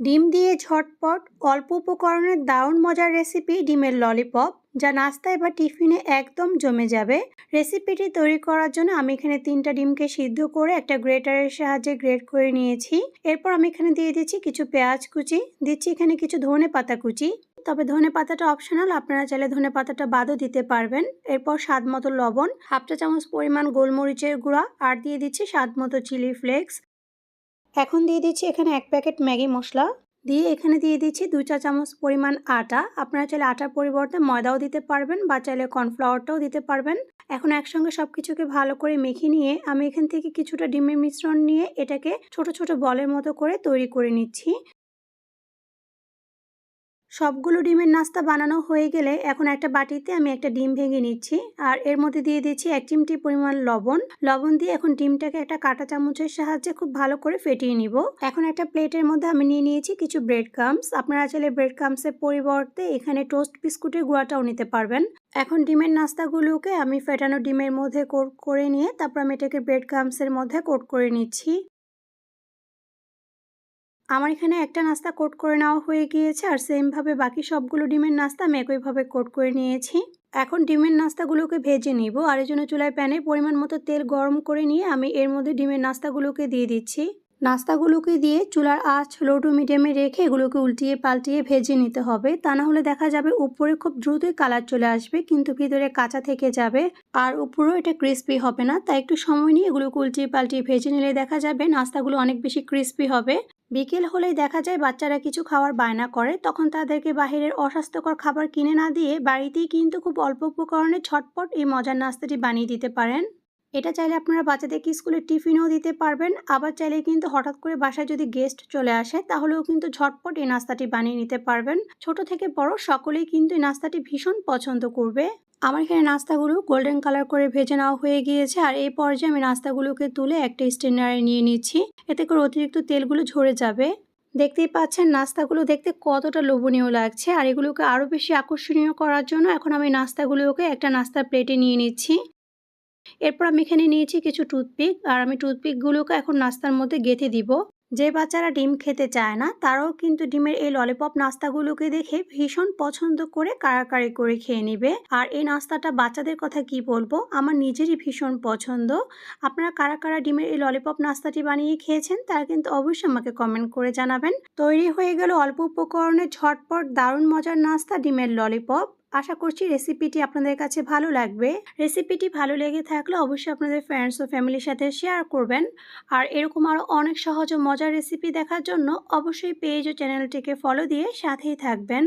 ডিম দিয়ে ঝটপট অল্প উপকরণের দারুণ মজার রেসিপি ডিমের ললিপপ যা নাস্তায় বা টিফিনে একদম জমে যাবে। রেসিপিটি তৈরি করার জন্য আমি এখানে তিনটা ডিমকে সিদ্ধ করে একটা গ্রেটারের সাহায্যে গ্রেট করে নিয়েছি। এরপর আমি এখানে দিয়ে দিচ্ছি কিছু পেঁয়াজ কুচি, দিচ্ছি এখানে কিছু ধনে পাতা কুচি। তবে ধনে পাতাটা অপশনাল আপনারা চাইলে ধনে পাতাটা বাদও দিতে পারবেন। এরপর স্বাদ মতো লবণ হাফটা চামচ পরিমাণ গোলমরিচের গুঁড়া, আর দিয়ে দিচ্ছি স্বাদ মতো চিলি ফ্লেক্স এখন দিয়ে দিচ্ছি এখানে এক প্যাকেট ম্যাগি মশলা। দিয়ে এখানে দিয়ে দিচ্ছি দু চা চামচ পরিমাণ আটা। আপনারা চাইলে আটার পরিবর্তে ময়দাও দিতে পারবেন বা চাইলে কর্নফ্লাওয়ারটাও দিতে পারবেন। এখন একসঙ্গে সব কিছুকে ভালো করে মেখে নিয়ে আমি এখান থেকে কিছুটা ডিমের মিশ্রণ নিয়ে এটাকে ছোট ছোট বলের মতো করে তৈরি করে নিচ্ছি। সবগুলো ডিমের নাস্তা বানানো হয়ে গেলে এখন একটা বাটিতে আমি একটা ডিম ভেঙে নিচ্ছি। আর এর মধ্যে দিয়ে দিচ্ছি এক চিমটি পরিমাণ লবণ। লবণ দিয়ে এখন ডিমটাকে একটা কাঁটা চামচের সাহায্যে খুব ভালো করে ফেটিয়ে নিব। এখন একটা প্লেটের মধ্যে আমি নিয়ে নিয়েছি কিছু ব্রেড কামস আপনারা চাইলে ব্রেড কামসের পরিবর্তে এখানে টোস্ট বিস্কুটের গুঁড়াটাও নিতে পারবেন। এখন ডিমের নাস্তাগুলোকে আমি ফেটানো ডিমের মধ্যে কোট করে নিয়ে তারপর আমি এটাকে ব্রেড কামসের মধ্যে কোট করে নিচ্ছি। আমার এখানে একটা নাস্তা কোট করে নেওয়া হয়ে গিয়েছে আর সেমভাবে বাকি সবগুলো ডিমের নাস্তা আমি একইভাবে কোট করে নিয়েছি। এখন ডিমের নাস্তাগুলোকে ভেজে নিব আর এই জন্য চুলায় প্যানে পরিমাণ মতো তেল গরম করে নিয়ে আমি এর মধ্যে ডিমের নাস্তাগুলোকে দিয়ে দিচ্ছি। নাস্তাগুলোকে দিয়ে চুলার আঁচ লো টু মিডিয়ামে রেখে এগুলোকে উল্টিয়ে পাল্টিয়ে ভেজে নিতে হবে। তা না হলে দেখা যাবে উপরে খুব দ্রুতই কালার চলে আসবে, কিন্তু ভিতরে কাঁচা থেকে যাবে আর উপরেও এটা ক্রিস্পি হবে না। তাই একটু সময় নিয়ে এগুলোকে উল্টিয়ে পাল্টিয়ে ভেজে নিলে দেখা যাবে নাস্তাগুলো অনেক বেশি ক্রিস্পি হবে। বিকেল হলেই দেখা যায় বাচ্চারা কিছু খাওয়ার বায়না করে, তখন তাদেরকে বাহিরের অস্বাস্থ্যকর খাবার কিনে না দিয়ে বাড়িতেই কিন্তু খুব অল্প উপকরণে ছটপট এই মজার নাস্তাটি বানিয়ে দিতে পারেন। এটা চাইলে আপনারা বাচ্চাদেরকে স্কুলের টিফিনেও দিতে পারবেন। আবার চাইলে কিন্তু হঠাৎ করে বাসায় যদি গেস্ট চলে আসে, তাহলেও কিন্তু ঝটপট এই নাস্তাটি বানিয়ে নিতে পারবেন। ছোট থেকে বড় সকলেই কিন্তু এই নাস্তাটি ভীষণ পছন্দ করবে। আমার এখানে নাস্তাগুলো গোল্ডেন কালার করে ভেজে নেওয়া হয়ে গিয়েছে। আর এই পর্যায়ে আমি নাস্তাগুলোকে তুলে একটা স্টেনারে নিয়ে নিচ্ছি। এতে করে অতিরিক্ত তেলগুলো ঝরে যাবে। দেখতেই পাচ্ছেন নাস্তাগুলো দেখতে কতটা লোভনীয় লাগছে। আর এগুলোকে আরও বেশি আকর্ষণীয় করার জন্য এখন আমি নাস্তাগুলোকে একটা নাস্তার প্লেটে নিয়ে নিচ্ছি। এরপর আমি এখানে নিয়েছি কিছু টুথপিক আর আমি টুথপিকগুলোকে এখন নাস্তার মধ্যে গেঁথে দিব। যে বাচ্চারা ডিম খেতে চায় না, তারাও কিন্তু ডিমের এই ললিপপ নাস্তাগুলোকে দেখে ভীষণ পছন্দ করে কারাকারি করে খেয়ে নেবে। আর এই নাস্তাটা বাচ্চাদের কথা কি বলব? আমার নিজেরই ভীষণ পছন্দ। আপনারা কারা কারা ডিমের এই ললিপপ নাস্তাটি বানিয়ে খেয়েছেন, তারা কিন্তু অবশ্যই আমাকে কমেন্ট করে জানাবেন। তৈরি হয়ে গেল অল্প উপকরণে ঝটপট দারুণ মজার নাস্তা ডিমের ললিপপ আশা করছি রেসিপিটি আপনাদের কাছে ভালো লাগবে। রেসিপিটি ভালো লেগে থাকলে অবশ্যই আপনাদের ফ্রেন্ডস ও ফ্যামিলির সাথে শেয়ার করবেন। আর এরকম আরও অনেক সহজ ও মজার রেসিপি দেখার জন্য অবশ্যই পেজ ও চ্যানেলটিকে ফলো দিয়ে সাথেই থাকবেন।